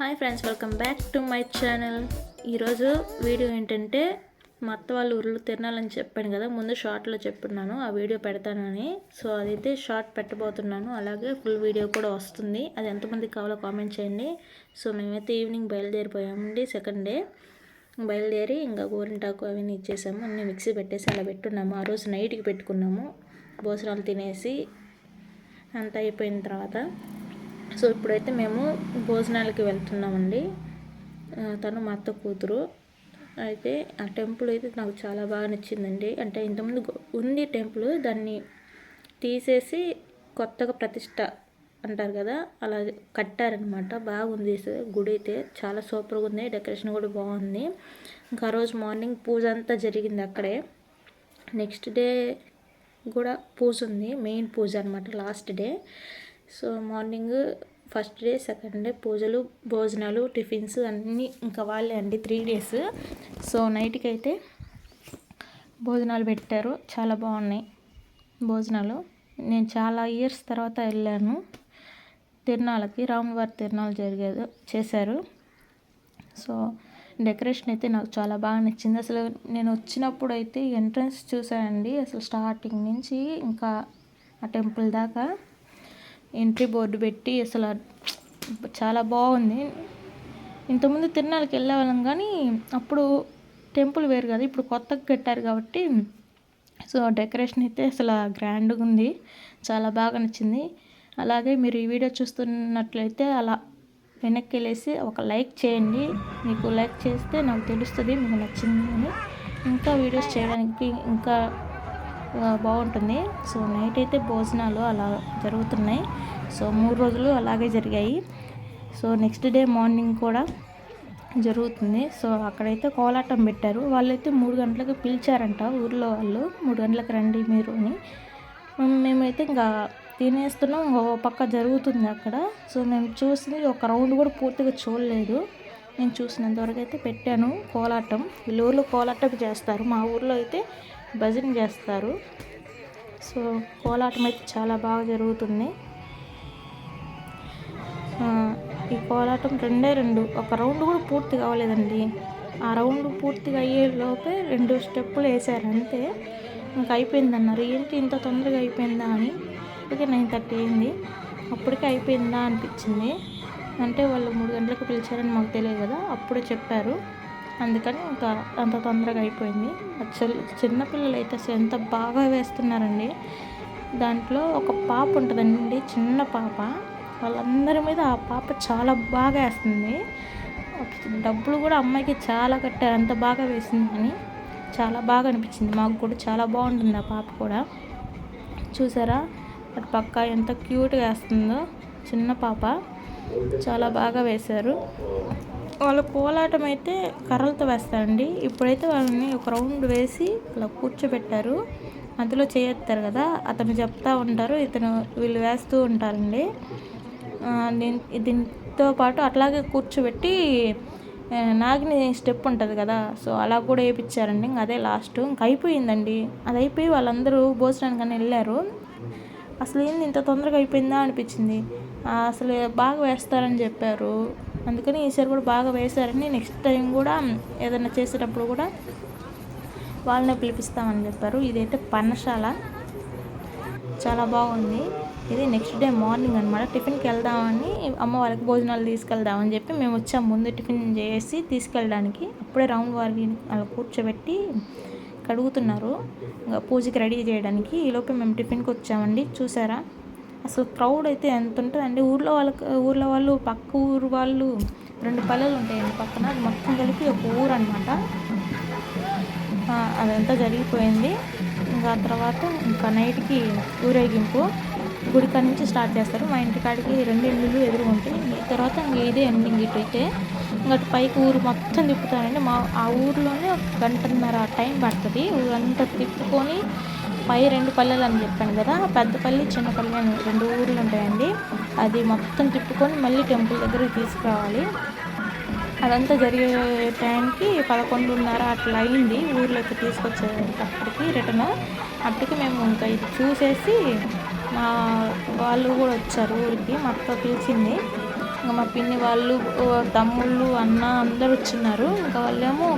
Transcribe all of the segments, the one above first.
Hi friends welcome back to my channel. ఈరోజు video ఏంటంటే మా అత్త వాళ్ళు ఊర్లో తినాలని చెప్పాను కదా ముందు షార్ట్లో చెప్పున్నాను ఆ వీడియో పెడతానని. సో అదైతే షార్ట్ పెట్టబోతున్నాను అలాగే ఫుల్ వీడియో కూడా వస్తుంది. అది ఎంతమందికి కావాలో కామెంట్ చేయండి. సో మేమైతే ఈవినింగ్ బయలుదేరిపోయామండి సెకండ్ డే. బయలుదేరి ఇంకా గోరింటాకు అవన్నీ ఇచ్చేసాము అన్నీ మిక్సీ పెట్టేసి అలా పెట్టున్నాము. ఆ రోజు నైట్కి పెట్టుకున్నాము భోజనాలు తినేసి అంతా అయిపోయిన తర్వాత. సో ఇప్పుడైతే మేము భోజనాలకి వెళ్తున్నామండి. తను మా అత్త కూతురు. అయితే ఆ టెంపుల్ అయితే నాకు చాలా బాగా నచ్చిందండి. అంటే ఇంతకుముందు ఉంది టెంపుల్ దాన్ని తీసేసి కొత్తగా ప్రతిష్ట అంటారు కదా అలా కట్టారనమాట. బాగుంది గుడి అయితే. చాలా సూపర్గా ఉంది. డెకరేషన్ కూడా బాగుంది. ఇంకా ఆ రోజు మార్నింగ్ పూజ అంతా జరిగింది అక్కడే. నెక్స్ట్ డే కూడా పూజ ఉంది. మెయిన్ పూజ అనమాట last day. So morning first day second day పూజలు భోజనాలు టిఫిన్స్ అన్నీ ఇంకా వాళ్ళే అండి త్రీ డేస్. సో నైట్కి అయితే భోజనాలు పెట్టారు. చాలా బాగున్నాయి భోజనాలు. నేను చాలా ఇయర్స్ తర్వాత వెళ్ళాను. తిరునాళ్ళకి రామువారి తిరునాళ్ళు జరిగేది చేశారు. సో డెకరేషన్ అయితే నాకు చాలా బాగా నచ్చింది. అసలు నేను వచ్చినప్పుడు అయితే ఎంట్రన్స్ చూసానండి అసలు స్టార్టింగ్ నుంచి ఇంకా ఆ టెంపుల్ దాకా ఎంట్రీ బోర్డు పెట్టి అసలు చాలా బాగుంది. ఇంతకుముందు తిరునాళ్ళకి వెళ్ళేవాళ్ళం కానీ అప్పుడు టెంపుల్ వేరు కదా ఇప్పుడు కొత్తగా కట్టారు కాబట్టి సో డెకరేషన్ అయితే అసలు గ్రాండ్గా ఉంది. చాలా బాగా నచ్చింది. అలాగే మీరు ఈ వీడియో చూస్తున్నట్లయితే అలా వెనక్కి వెళ్ళేసి ఒక లైక్ చేయండి. మీకు లైక్ చేస్తే నాకు తెలుస్తుంది మీకు నచ్చింది అని ఇంకా వీడియోస్ చేయడానికి ఇంకా బాగుంటుంది. సో నైట్ అయితే భోజనాలు అలా జరుగుతున్నాయి. సో మూడు రోజులు అలాగే జరిగాయి. సో నెక్స్ట్ డే మార్నింగ్ కూడా జరుగుతుంది. సో అక్కడైతే కోలాటం పెట్టారు. వాళ్ళైతే మూడు గంటలకు పిలిచారంట ఊర్లో వాళ్ళు. మూడు గంటలకు రండి మీరు అని. మేమైతే ఇంకా తినేస్తున్నాం. ఇంకో పక్క జరుగుతుంది అక్కడ. సో మేము చూసింది ఒక రౌండ్ కూడా పూర్తిగా చూడలేదు. నేను చూసినంతవరకు అయితే పెట్టాను కోలాటం. వీళ్ళ ఊర్లో కోలాటం చేస్తారు. మా ఊర్లో అయితే భజన చేస్తారు. సో కోలాటం అయితే చాలా బాగా జరుగుతుంది. ఈ కోలాటం రెండే రెండు ఒక రౌండ్ కూడా పూర్తి కావలేదండి. ఆ రౌండ్ పూర్తిగా అయ్యే లోపే రెండు స్టెప్పులు వేసారు అంతే. ఇంకా అయిపోయింది అన్నారు ఏంటి ఇంత తొందరగా అయిపోయిందా అని. ఇప్పటికే నైన్ థర్టీ అయింది. అప్పటికే అయిపోయిందా అనిపించింది. అంటే వాళ్ళు మూడు గంటలకు పిలిచారని మాకు తెలియదు కదా అప్పుడే చెప్పారు. అందుకని ఇంకా అంత తొందరగా అయిపోయింది. అసలు చిన్నపిల్లలు అయితే అసలు ఎంత బాగా వేస్తున్నారండి. దాంట్లో ఒక పాప ఉంటుందండి చిన్న పాప. వాళ్ళందరి మీద ఆ పాప చాలా బాగా వేస్తుంది. డబ్బులు కూడా అమ్మాయికి చాలా కట్టారు అంత బాగా వేసింది అని చాలా బాగా అనిపించింది. మాకు కూడా చాలా బాగుంటుంది ఆ పాప కూడా. చూసారా? అటు పక్క ఎంత క్యూట్గా వేస్తుందో. చిన్న పాప. చాలా బాగా వేశారు. వాళ్ళ కోలాటం అయితే కర్రలతో వేస్తారండి. ఇప్పుడైతే వాళ్ళని ఒక రౌండ్ వేసి అలా కూర్చోబెట్టారు. మధ్యలో చేయెత్తారు కదా అతను చెప్తా ఉంటారు ఇతను వీళ్ళు వేస్తూ ఉంటారండి. దీన్ దీంతో పాటు అట్లాగే కూర్చోబెట్టి నాగిని స్టెప్ ఉంటుంది కదా సో అలా కూడా వేయించారండి. ఇంక అదే లాస్ట్. ఇంక అయిపోయిందండి. అది అయిపోయి వాళ్ళందరూ భోజనానికి వెళ్ళారు. అసలు ఏంది ఇంత తొందరగా అయిపోయిందా అనిపించింది. అసలు బాగా వేస్తారని చెప్పారు. అందుకని ఈసారి కూడా బాగా వేశారని నెక్స్ట్ టైం కూడా ఏదైనా చేసేటప్పుడు కూడా వాళ్ళనే పిలిపిస్తామని చెప్పారు. ఇదైతే పన్నశాల చాలా బాగుంది. ఇది నెక్స్ట్ డే మార్నింగ్ అనమాట టిఫిన్కి వెళ్దామని అమ్మ వాళ్ళకి భోజనాలు తీసుకెళ్దామని చెప్పి మేము వచ్చాం. ముందు టిఫిన్ చేసి తీసుకెళ్ళడానికి. అప్పుడే రౌండ్ వారికి అలా కూర్చోబెట్టి కడుగుతున్నారు. పూజకి రెడీ చేయడానికి. ఈలోపు మేము టిఫిన్కి వచ్చామండి. చూసారా? అసలు క్రౌడ్ అయితే ఎంత ఉంటుందండి? ఊర్లో వాళ్ళకి ఊర్లో వాళ్ళు పక్క ఊరు వాళ్ళు రెండు పల్లెలు ఉంటాయండి పక్కన. అది మొత్తం కలిపి ఒక ఊరు అనమాట అదంతా జరిగిపోయింది. ఇంకా తర్వాత ఇంకా నైట్కి ఊరేగింపు. గుడికాడ నుంచి స్టార్ట్ చేస్తారు. మా ఇంటి కాడికి రెండు ఇల్లులు ఎదురు ఉంటాయి. తర్వాత ఇంక ఇదే ఎండింగ్ ఇటు అయితే. ఇంకా అటు పైకి ఊరు మొత్తం తిప్పుతారండి. మా ఆ ఊర్లోనే ఒక గంటన్నర టైం పడుతుంది. ఊరంతా తిప్పుకొని పై రెండు పల్లెలు అని చెప్పాను కదా పెద్దపల్లి చిన్నపల్లి అని రెండు ఊర్లు ఉంటాయండి. అది మొత్తం తిప్పుకొని మళ్ళీ టెంపుల్ దగ్గరికి తీసుకురావాలి. అదంతా జరిగే టైంకి పదకొండున్నర అట్లా అయింది. ఊర్లోకి తీసుకొచ్చేటప్పటికి రిటర్న్. అప్పటికి మేము ఇంకా ఇది చూసేసి మా వాళ్ళు కూడా వచ్చారు ఊరికి మా అత్త పిలిచింది. ఇంకా మా పిన్ని వాళ్ళు తమ్ముళ్ళు అన్న అందరు వచ్చిన్నారు. ఇంకా వాళ్ళేమో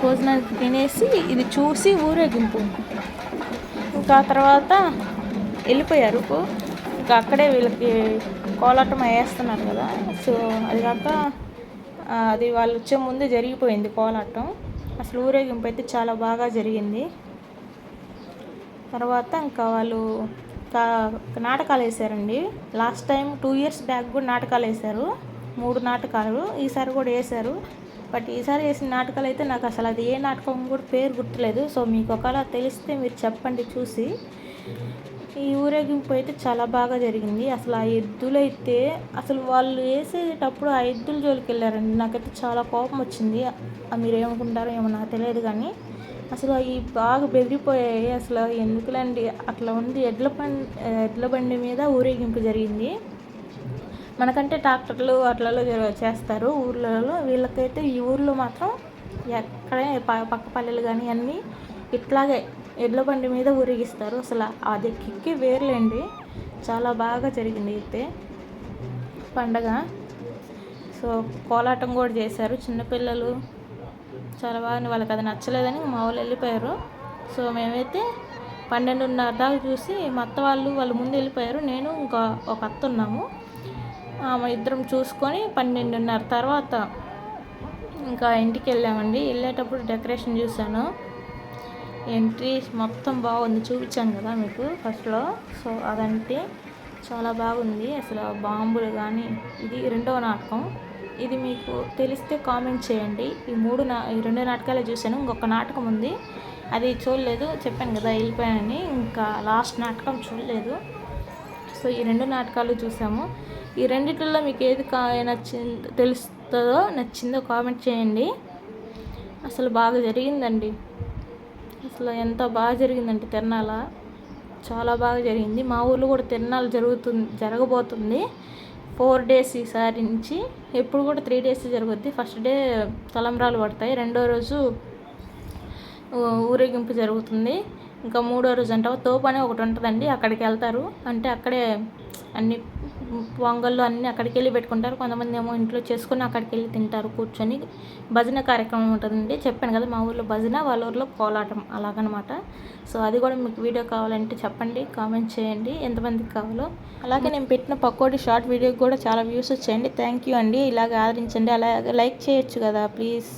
భోజనానికి తినేసి ఇది చూసి ఊరేగింపు. ఇంకా తర్వాత వెళ్ళిపోయారు. ఇంకా అక్కడే వీళ్ళకి కోలాటం వేస్తున్నారు కదా. సో అది కాక అది వాళ్ళు వచ్చే ముందు జరిగిపోయింది కోలాటం అసలు ఊరేగింపు అయితే చాలా బాగా జరిగింది. తర్వాత ఇంకా వాళ్ళు కా- నాటకాలు వేసారండి last time two years back కూడా నాటకాలు వేశారు. మూడు నాటకాలు. ఈసారి కూడా వేశారు. బట్ ఈసారి వేసిన నాటకాలు అయితే నాకు అసలు అది ఏ నాటకం కూడా పేరు గుర్తులేదు. సో మీకు ఒకవేళ తెలిస్తే మీరు చెప్పండి చూసి. ఈ ఊరేగింపు అయితే చాలా బాగా జరిగింది. అసలు ఆ ఎద్దులైతే అసలు వాళ్ళు వేసేటప్పుడు ఆ ఎద్దుల జోలికి వెళ్ళారండి. నాకైతే చాలా కోపం వచ్చింది. మీరు ఏమనుకుంటారో ఏమో నాకు తెలియదు కానీ అసలు అవి బాగా బెదిరిపోయాయి. అసలు ఎందుకులండి అట్లా ఉంది. ఎడ్ల బండి ఎడ్ల బండి మీద ఊరేగింపు జరిగింది. మనకంటే ట్రాక్టర్లు అట్లలో చేస్తారు. ఊర్లలో వీళ్ళకైతే ఈ ఊర్లో మాత్రం ఎక్కడే ప- పక్క పల్లెలు కానీ అన్నీ ఇట్లాగే ఎడ్ల బండి మీద ఊరేగిస్తారు. అసలు అది కిక్కి వేర్లేండి. చాలా బాగా జరిగింది అయితే పండగ. సో కోలాటం కూడా చేశారు చిన్నపిల్లలు చాలా బాగా వాళ్ళకి అది నచ్చలేదని మా వాళ్ళు వెళ్ళిపోయారు. సో మేమైతే పన్నెండున్నర దాకా చూసి మా అత్త వాళ్ళు వాళ్ళు ముందు వెళ్ళిపోయారు. నేను ఇంకా ఒక అత్త ఉన్నాము. ఆమె ఇద్దరం చూసుకొని పన్నెండున్నర తర్వాత ఇంకా ఇంటికి వెళ్ళామండి. వెళ్ళేటప్పుడు డెకరేషన్ చూశాను. ఎంట్రీ మొత్తం బాగుంది. చూపించాను కదా మీకు ఫస్ట్లో. సో అదంటే చాలా బాగుంది. అసలు బాంబులు కానీ ఇది రెండవ నాటకం. ఇది మీకు తెలిస్తే కామెంట్ చేయండి. ఈ మూడు నా ఈ రెండు నాటకాలే చూశాను. ఇంకొక నాటకం ఉంది. అది చూడలేదు. చెప్పాను కదా వెళ్ళిపోయానని. ఇంకా లాస్ట్ నాటకం చూడలేదు. సో ఈ రెండు నాటకాలు చూసాము. ఈ రెండిట్లో మీకు ఏది కా నచ్చిందో తెలుస్తుందో నచ్చిందో కామెంట్ చేయండి. అసలు బాగా జరిగిందండి. అసలు ఎంత బాగా జరిగిందంటే తిరణాల. చాలా బాగా జరిగింది. మా ఊర్లో కూడా తిరణాలు జరుగుతుంది జరగబోతుంది. ఫోర్ డేస్ ఈసారి నుంచి. ఎప్పుడు కూడా త్రీ డేస్ జరుగుద్ది. ఫస్ట్ డే తలంబ్రాలు పడతాయి. రెండో రోజు ఊరేగింపు జరుగుతుంది. ఇంకా మూడో రోజు అంటావా తోపు అని ఒకటి ఉంటుందండి అక్కడికి వెళ్తారు. అంటే అక్కడే అన్ని పొంగళ్ళు అన్నీ అక్కడికి వెళ్ళి పెట్టుకుంటారు. కొంతమంది ఏమో ఇంట్లో చేసుకుని అక్కడికి వెళ్ళి తింటారు కూర్చొని భజన కార్యక్రమం ఉంటుందండి. చెప్పాను కదా మా ఊర్లో భజన వాళ్ళ ఊర్లో కోలాటం అలాగనమాట. సో అది కూడా మీకు వీడియో కావాలంటే చెప్పండి కామెంట్ చేయండి ఎంతమందికి కావాలో. అలాగే నేను పెట్టిన పకోడీ షార్ట్ వీడియోకి కూడా చాలా వ్యూస్ వచ్చాయండి. థ్యాంక్ యూ అండి. ఇలాగ ఆదరించండి. అలాగే లైక్ చేయొచ్చు కదా ప్లీజ్.